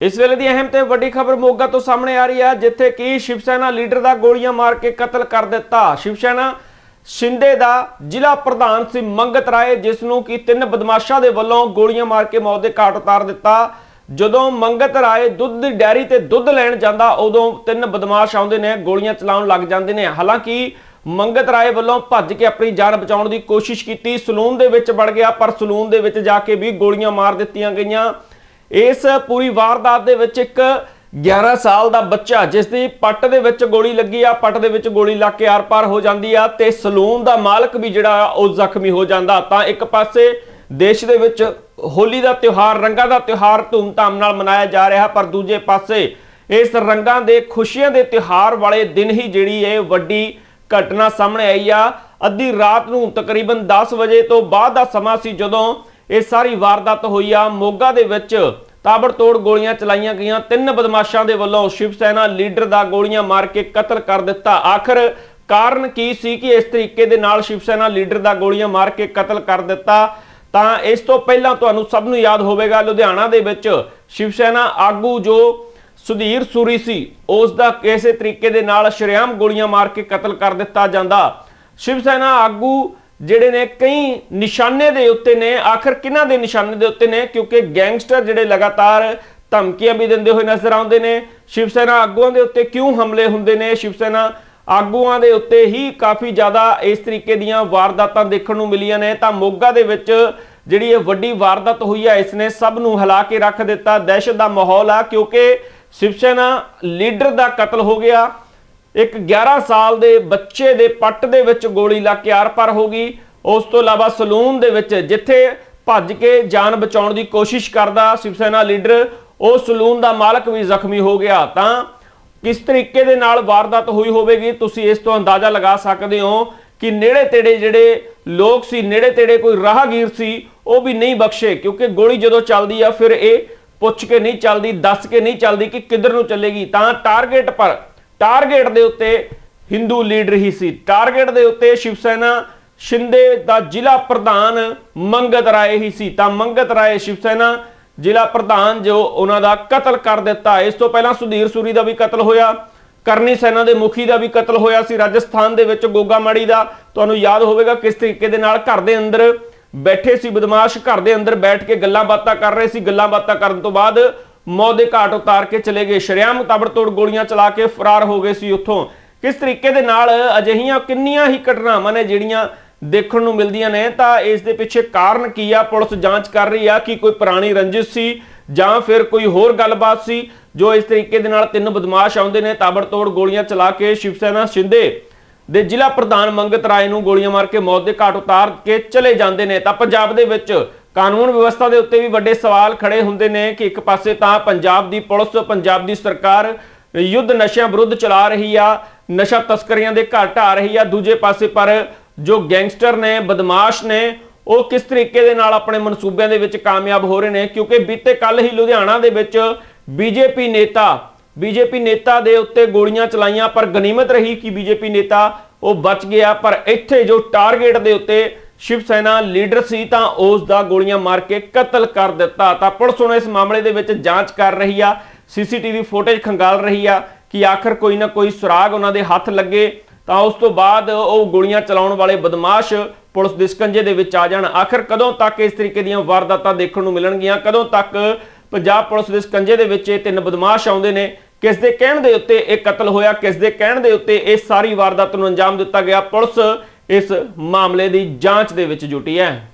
ਇਸ ਵੇਲੇ ਦੀ ਅਹਿਮ ਤੇ ਵੱਡੀ ਖਬਰ ਮੋਗਾ ਤੋਂ ਸਾਹਮਣੇ ਆ ਰਹੀ ਹੈ, ਜਿੱਥੇ ਕਿ ਸ਼ਿਵ ਸੈਨਾ ਲੀਡਰ ਦਾ ਗੋਲੀਆਂ ਮਾਰ ਕੇ ਕਤਲ ਕਰ ਦਿੱਤਾ। ਸ਼ਿਵ ਸੈਨਾ ਸ਼ਿੰਦੇ ਦਾ ਜ਼ਿਲ੍ਹਾ ਪ੍ਰਧਾਨ ਸੀ ਮੰਗਤ ਰਾਏ, ਜਿਸ ਨੂੰ ਕਿ ਤਿੰਨ ਬਦਮਾਸ਼ਾਂ ਦੇ ਵੱਲੋਂ ਗੋਲੀਆਂ ਮਾਰ ਕੇ ਮੌਤ ਦੇ ਘਾਟ ਉਤਾਰ ਦਿੱਤਾ। ਜਦੋਂ ਮੰਗਤ ਰਾਏ ਦੁੱਧ ਦੀ ਡੈਰੀ ਤੇ ਦੁੱਧ ਲੈਣ ਜਾਂਦਾ, ਉਦੋਂ ਤਿੰਨ ਬਦਮਾਸ਼ ਆਉਂਦੇ ਨੇ, ਗੋਲੀਆਂ ਚਲਾਉਣ ਲੱਗ ਜਾਂਦੇ ਨੇ। ਹਾਲਾਂਕਿ ਮੰਗਤ ਰਾਏ ਵੱਲੋਂ ਭੱਜ ਕੇ ਆਪਣੀ ਜਾਨ ਬਚਾਉਣ ਦੀ ਕੋਸ਼ਿਸ਼ ਕੀਤੀ। ਸਲੂਨ ਦੇ ਵਿੱਚ ਵੜ ਗਿਆ, ਪਰ ਸਲੂਨ ਦੇ ਵਿੱਚ ਜਾ ਕੇ ਵੀ ਗੋਲੀਆਂ ਮਾਰ ਦਿੱਤੀਆਂ ਗਈਆਂ। ਇਸ ਪੂਰੀ ਵਾਰਦਾਤ ਦੇ ਵਿੱਚ ਇੱਕ 11 ਸਾਲ ਦਾ ਬੱਚਾ, ਜਿਸ ਦੀ ਪੱਟ ਦੇ ਵਿੱਚ ਗੋਲੀ ਲੱਗੀ ਆ, ਪੱਟ ਦੇ ਵਿੱਚ ਗੋਲੀ ਲੱਗ ਕੇ ਆਰ-ਪਾਰ ਹੋ ਜਾਂਦੀ ਆ ਤੇ ਸਲੂਨ ਦਾ ਮਾਲਕ ਵੀ ਜਿਹੜਾ ਆ, ਉਹ ਜ਼ਖਮੀ ਹੋ ਜਾਂਦਾ। ਤਾਂ ਇੱਕ ਪਾਸੇ ਦੇਸ਼ ਦੇ ਵਿੱਚ ਹੋਲੀ ਦਾ ਤਿਉਹਾਰ, ਰੰਗਾਂ ਦਾ ਤਿਉਹਾਰ ਧੂਮਧਾਮ ਨਾਲ ਮਨਾਇਆ ਜਾ ਰਿਹਾ, ਪਰ ਦੂਜੇ ਪਾਸੇ ਇਸ ਰੰਗਾਂ ਦੇ ਖੁਸ਼ੀਆਂ ਦੇ ਤਿਉਹਾਰ ਵਾਲੇ ਦਿਨ ਹੀ ਜਿਹੜੀ ਇਹ ਵੱਡੀ ਘਟਨਾ ਸਾਹਮਣੇ ਆਈ ਆ। ਅੱਧੀ ਰਾਤ ਨੂੰ ਤਕਰੀਬਨ 10 ਵਜੇ ਤੋਂ ਬਾਅਦ ਦਾ ਸਮਾਂ ਸੀ ਜਦੋਂ ਇਹ ਸਾਰੀ ਵਾਰਦਾਤ ਹੋਈ ਆ। ਮੋਗਾ ਦੇ ਵਿੱਚ ਤਾਬੜਤੋੜ ਗੋਲੀਆਂ ਚਲਾਈਆਂ ਗਈਆਂ। ਤਿੰਨ ਬਦਮਾਸ਼ਾਂ ਦੇ ਵੱਲੋਂ ਸ਼ਿਵ ਸੈਨਾ ਲੀਡਰ ਦਾ ਗੋਲੀਆਂ ਮਾਰ ਕੇ ਕਤਲ ਕਰ ਦਿੱਤਾ। ਆਖਰ ਕਾਰਨ ਕੀ ਸੀ ਕਿ ਇਸ ਤਰੀਕੇ ਦੇ ਨਾਲ ਸ਼ਿਵ ਸੈਨਾ ਲੀਡਰ ਦਾ ਗੋਲੀਆਂ ਮਾਰ ਕੇ ਕਤਲ ਕਰ ਦਿੱਤਾ? ਤਾਂ ਇਸ ਤੋਂ ਪਹਿਲਾਂ ਤੁਹਾਨੂੰ ਸਭ ਨੂੰ ਯਾਦ ਹੋਵੇਗਾ, ਲੁਧਿਆਣਾ ਦੇ ਵਿੱਚ ਸ਼ਿਵ ਸੈਨਾ ਆਗੂ ਜੋ ਸੁਧੀਰ ਸੂਰੀ ਸੀ, ਉਸ ਦਾ ਕਿਸੇ ਤਰੀਕੇ ਦੇ ਨਾਲ ਸ਼ਰੇਆਮ ਗੋਲੀਆਂ ਮਾਰ ਕੇ ਕਤਲ ਕਰ ਦਿੱਤਾ ਜਾਂਦਾ। ਸ਼ਿਵ ਸੈਨਾ ਆਗੂ ਜਿਹੜੇ ਨੇ ਕਈ ਨਿਸ਼ਾਨੇ ਦੇ ਉੱਤੇ ਨੇ, ਆਖਰ ਕਿਹਨਾਂ ਦੇ ਨਿਸ਼ਾਨੇ ਦੇ ਉੱਤੇ ਨੇ? ਕਿਉਂਕਿ ਗੈਂਗਸਟਰ ਜਿਹੜੇ ਲਗਾਤਾਰ ਧਮਕੀਆਂ ਵੀ ਦਿੰਦੇ ਹੋਏ ਨਜ਼ਰ ਆਉਂਦੇ ਨੇ। ਸ਼ਿਵ ਸੈਨਾ ਆਗੂਆਂ ਦੇ ਉੱਤੇ ਕਿਉਂ ਹਮਲੇ ਹੁੰਦੇ ਨੇ? ਸ਼ਿਵ ਸੈਨਾ ਆਗੂਆਂ ਦੇ ਉੱਤੇ ਹੀ ਕਾਫੀ ਜ਼ਿਆਦਾ ਇਸ ਤਰੀਕੇ ਦੀਆਂ ਵਾਰਦਾਤਾਂ ਦੇਖਣ ਨੂੰ ਮਿਲੀਆਂ ਨੇ। ਤਾਂ ਮੋਗਾ ਦੇ ਵਿੱਚ ਜਿਹੜੀ ਇਹ ਵੱਡੀ ਵਾਰਦਾਤ ਹੋਈ ਹੈ ਇਸ ਨੇ ਸਭ ਨੂੰ ਹਿਲਾ ਕੇ ਰੱਖ ਦਿੱਤਾ। ਦਹਿਸ਼ਤ ਦਾ ਮਾਹੌਲ ਆ, ਕਿਉਂਕਿ ਸ਼ਿਵ ਸੈਨਾ ਲੀਡਰ ਦਾ ਕਤਲ ਹੋ ਗਿਆ। ਇੱਕ 11 ਸਾਲ ਦੇ ਬੱਚੇ ਦੇ ਪੱਟ ਦੇ ਵਿੱਚ ਗੋਲੀ ਲੱਗ ਕੇ ਆਰ-ਪਾਰ ਹੋ ਗਈ। ਉਸ ਤੋਂ ਇਲਾਵਾ ਸਲੂਨ ਦੇ ਵਿੱਚ ਜਿੱਥੇ ਭੱਜ ਕੇ ਜਾਨ ਬਚਾਉਣ ਦੀ ਕੋਸ਼ਿਸ਼ ਕਰਦਾ ਸ਼ਿਵ ਸੈਨਾ ਲੀਡਰ, ਉਹ ਸਲੂਨ ਦਾ ਮਾਲਕ ਵੀ ਜ਼ਖਮੀ ਹੋ ਗਿਆ। ਤਾਂ ਕਿਸ ਤਰੀਕੇ ਦੇ ਨਾਲ ਵਾਰਦਾਤ ਹੋਈ ਹੋਵੇਗੀ, ਤੁਸੀਂ ਇਸ ਤੋਂ ਅੰਦਾਜ਼ਾ ਲਗਾ ਸਕਦੇ ਹੋ ਕਿ ਨੇੜੇ ਤੇੜੇ ਜਿਹੜੇ ਲੋਕ ਸੀ, ਨੇੜੇ ਤੇੜੇ ਕੋਈ ਰਾਹਗੀਰ ਸੀ, ਉਹ ਵੀ ਨਹੀਂ ਬਖਸ਼ੇ, ਕਿਉਂਕਿ ਗੋਲੀ ਜਦੋਂ ਚੱਲਦੀ ਆ, ਫਿਰ ਇਹ ਪੁੱਛ ਕੇ ਨਹੀਂ ਚੱਲਦੀ, ਦੱਸ ਕੇ ਨਹੀਂ ਚੱਲਦੀ ਕਿ ਕਿੱਧਰ ਨੂੰ ਚੱਲੇਗੀ। ਤਾਂ ਟਾਰਗੇਟ ਪਰ ਟਾਰਗੇਟ ਦੇ ਉੱਤੇ ਹਿੰਦੂ ਲੀਡਰ ਹੀ ਸੀ। ਟਾਰਗੇਟ ਦੇ ਉੱਤੇ ਸ਼ਿਵ ਸੈਨਾ ਸ਼ਿੰਦੇ ਦਾ ਜ਼ਿਲ੍ਹਾ ਪ੍ਰਧਾਨ ਮੰਗਤ ਰਾਏ ਹੀ ਸੀ। ਤਾਂ ਮੰਗਤ ਰਾਏ ਸ਼ਿਵ ਸੈਨਾ ਜ਼ਿਲ੍ਹਾ ਪ੍ਰਧਾਨ ਜੋ ਉਹਨਾਂ ਦਾ ਕਤਲ ਕਰ ਦਿੱਤਾ। ਇਸ ਤੋਂ ਪਹਿਲਾਂ ਸੁਧੀਰ ਸੂਰੀ ਦਾ ਵੀ ਕਤਲ ਹੋਇਆ, ਕਰਨੀ ਸੈਨਾ ਦੇ ਮੁਖੀ ਦਾ ਵੀ ਕਤਲ ਹੋਇਆ ਸੀ। ਰਾਜਸਥਾਨ ਦੇ ਵਿੱਚ ਗੋਗਾ ਮਾੜੀ ਦਾ, ਤੁਹਾਨੂੰ ਯਾਦ ਹੋਵੇਗਾ ਕਿਸ ਤਰੀਕੇ ਦੇ ਨਾਲ ਘਰ ਦੇ ਅੰਦਰ ਬੈਠੇ ਸੀ, ਬਦਮਾਸ਼ ਘਰ ਦੇ ਅੰਦਰ ਬੈਠ ਕੇ ਗੱਲਾਂ ਬਾਤਾਂ ਕਰ ਰਹੇ ਸੀ। ਗੱਲਾਂ ਬਾਤਾਂ ਕਰਨ ਤੋਂ ਬਾਅਦ ਮੌਤ ਦੇ ਘਾਟ ਉਤਾਰ ਕੇ ਚਲੇ ਗਏ। ਸ਼ਰਿਆਮ ਤਾਬੜਤੋੜ ਗੋਲੀਆਂ ਚਲਾ ਕੇ ਫਰਾਰ ਹੋ ਗਏ ਸੀ ਉੱਥੋਂ। ਕਿਸ ਤਰੀਕੇ ਦੇ ਨਾਲ ਅਜਿਹੀਆਂ ਕਿੰਨੀਆਂ ਹੀ ਘਟਨਾਵਾਂ ਨੇ ਜਿਹੜੀਆਂ ਦੇਖਣ ਨੂੰ ਮਿਲਦੀਆਂ ਨੇ, ਤਾਂ ਇਸ ਦੇ ਪਿੱਛੇ ਕਾਰਨ ਕੀ ਆ? ਪੁਲਿਸ ਜਾਂਚ ਕਰ ਰਹੀ ਆ ਕਿ ਕੋਈ ਪੁਰਾਣੀ ਰੰਜਿਸ਼ ਸੀ ਜਾਂ ਫਿਰ ਕੋਈ ਹੋਰ ਗੱਲਬਾਤ ਸੀ, ਜੋ ਇਸ ਤਰੀਕੇ ਦੇ ਨਾਲ ਤਿੰਨ ਬਦਮਾਸ਼ ਆਉਂਦੇ ਨੇ। ਤਾਬੜਤੋੜ ਗੋਲੀਆਂ ਚਲਾ ਕੇ ਸ਼ਿਵ ਸੈਨਾ ਸ਼ਿੰਦੇ ਦੇ ਜ਼ਿਲ੍ਹਾ ਪ੍ਰਧਾਨ ਮੰਗਤ ਰਾਏ ਨੂੰ ਗੋਲੀਆਂ ਮਾਰ ਕੇ ਮੌਤ ਦੇ ਘਾਟ ਉਤਾਰ ਕੇ ਚਲੇ ਜਾਂਦੇ ਨੇ। ਤਾਂ ਪੰਜਾਬ ਦੇ ਵਿੱਚ ਕਾਨੂੰਨ ਵਿਵਸਥਾ ਦੇ ਉੱਤੇ ਵੀ ਵੱਡੇ ਸਵਾਲ ਖੜੇ ਹੁੰਦੇ ਨੇ ਕਿ ਇੱਕ ਪਾਸੇ ਤਾਂ ਪੰਜਾਬ ਦੀ ਪੁਲਿਸ, ਪੰਜਾਬ ਦੀ ਸਰਕਾਰ ਯੁੱਧ ਨਸ਼ਿਆਂ ਵਿਰੁੱਧ ਚਲਾ ਰਹੀ ਆ, ਨਸ਼ਾ ਤਸਕਰੀਆਂ ਦੇ ਘਰ ਢਾ ਰਹੀ ਆ, ਦੂਜੇ ਪਾਸੇ ਪਰ ਜੋ ਗੈਂਗਸਟਰ ਨੇ, ਬਦਮਾਸ਼ ਨੇ, ਉਹ ਕਿਸ ਤਰੀਕੇ ਦੇ ਨਾਲ ਆਪਣੇ ਮਨਸੂਬਿਆਂ ਦੇ ਵਿੱਚ ਕਾਮਯਾਬ ਹੋ ਰਹੇ ਨੇ? ਕਿਉਂਕਿ ਬੀਤੇ ਕੱਲ ਹੀ ਲੁਧਿਆਣਾ ਦੇ ਵਿੱਚ ਬੀਜੇਪੀ ਨੇਤਾ ਬੀਜੇਪੀ ਨੇਤਾ ਦੇ ਉੱਤੇ ਗੋਲੀਆਂ ਚਲਾਈਆਂ, ਪਰ ਗਨੀਮਤ ਰਹੀ ਕਿ ਬੀਜੇਪੀ ਨੇਤਾ ਉਹ ਬਚ ਗਿਆ, ਪਰ ਇੱਥੇ ਜੋ ਟਾਰਗੇਟ ਦੇ ਉੱਤੇ ਸ਼ਿਵ ਸੈਨਾ ਲੀਡਰ ਸੀ ਤਾਂ ਉਸ ਦਾ ਗੋਲੀਆਂ ਮਾਰ ਕੇ ਕਤਲ ਕਰ ਦਿੱਤਾ। ਤਾਂ ਪੁਲਿਸ ਹੁਣ ਇਸ ਮਾਮਲੇ ਦੇ ਵਿੱਚ ਜਾਂਚ ਕਰ ਰਹੀ ਆ। ਸੀਸੀਟੀਵੀ ਫੁਟੇਜ ਖੰਗਾਲ ਰਹੀ ਆ ਕਿ ਆਖਰ ਕੋਈ ਨਾ ਕੋਈ ਸੁਰਾਗ ਉਹਨਾਂ ਦੇ ਹੱਥ ਲੱਗੇ। ਤਾਂ ਉਸ ਤੋਂ ਬਾਅਦ ਉਹ ਗੋਲੀਆਂ ਚਲਾਉਣ ਵਾਲੇ ਬਦਮਾਸ਼ ਪੁਲਿਸ ਦੇ ਸਕੰਜੇ ਦੇ ਵਿੱਚ ਆ ਜਾਣ। ਆਖਰ ਕਦੋਂ ਤੱਕ ਇਸ ਤਰੀਕੇ ਦੀਆਂ ਵਾਰਦਾਤਾਂ ਦੇਖਣ ਨੂੰ ਮਿਲਣਗੀਆਂ? ਕਦੋਂ ਤੱਕ ਪੰਜਾਬ ਪੁਲਿਸ ਦੇ ਸਕੰਜੇ ਦੇ ਵਿੱਚ ਇਹ ਤਿੰਨ ਬਦਮਾਸ਼ ਆਉਂਦੇ ਨੇ? ਕਿਸ ਦੇ ਕਹਿਣ ਦੇ ਉੱਤੇ ਇਹ ਕਤਲ ਹੋਇਆ? ਕਿਸ ਦੇ ਕਹਿਣ ਦੇ ਉੱਤੇ ਇਹ ਸਾਰੀ ਵਾਰਦਾਤ ਨੂੰ ਅੰਜਾਮ ਦਿੱਤਾ ਗਿਆ? ਪੁਲਿਸ ਇਸ ਮਾਮਲੇ ਦੀ ਜਾਂਚ ਦੇ ਵਿੱਚ ਜੁਟੀ ਹੈ।